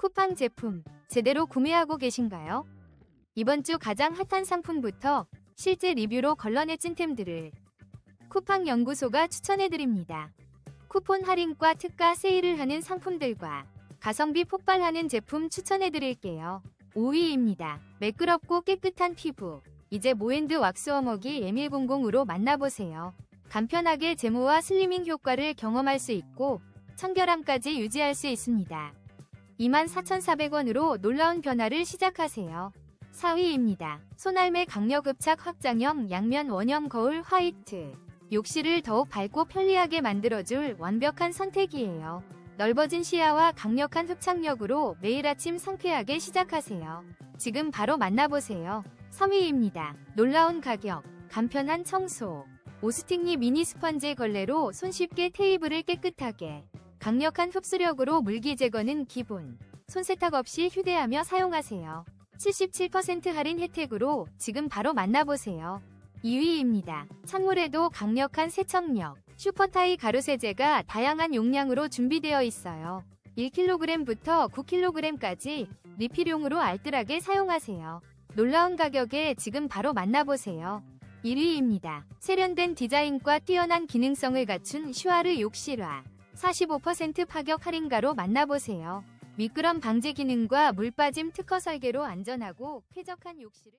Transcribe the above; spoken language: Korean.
쿠팡 제품 제대로 구매하고 계신가요? 이번 주 가장 핫한 상품부터 실제 리뷰로 걸러내 찐템들을 쿠팡 연구소가 추천해드립니다. 쿠폰 할인과 특가 세일을 하는 상품들과 가성비 폭발하는 제품 추천해드릴게요. 5위입니다. 매끄럽고 깨끗한 피부. 이제 모엔드 왁스 워머기 M100으로 만나보세요. 간편하게 제모와 슬리밍 효과를 경험할 수 있고 청결함까지 유지할 수 있습니다. 24,400원으로 놀라운 변화를 시작하세요. 4위입니다. 손알매 강력흡착 확장형 양면 원형 거울 화이트. 욕실을 더욱 밝고 편리하게 만들어줄 완벽한 선택이에요. 넓어진 시야와 강력한 흡착력으로 매일 아침 상쾌하게 시작하세요. 지금 바로 만나보세요. 3위입니다. 놀라운 가격, 간편한 청소. 오스틱니 미니 스펀지 걸레로 손쉽게 테이블을 깨끗하게, 강력한 흡수력으로 물기 제거는 기본. 손세탁 없이 휴대하며 사용하세요. 77% 할인 혜택으로 지금 바로 만나보세요. 2위입니다. 찬물에도 강력한 세척력. 슈퍼타이 가루세제가 다양한 용량으로 준비되어 있어요. 1kg부터 9kg까지 리필용으로 알뜰하게 사용하세요. 놀라운 가격에 지금 바로 만나보세요. 1위입니다. 세련된 디자인과 뛰어난 기능성을 갖춘 슈아르 욕실화. 45% 파격 할인가로 만나보세요. 미끄럼 방지 기능과 물 빠짐 특허 설계로 안전하고 쾌적한 욕실을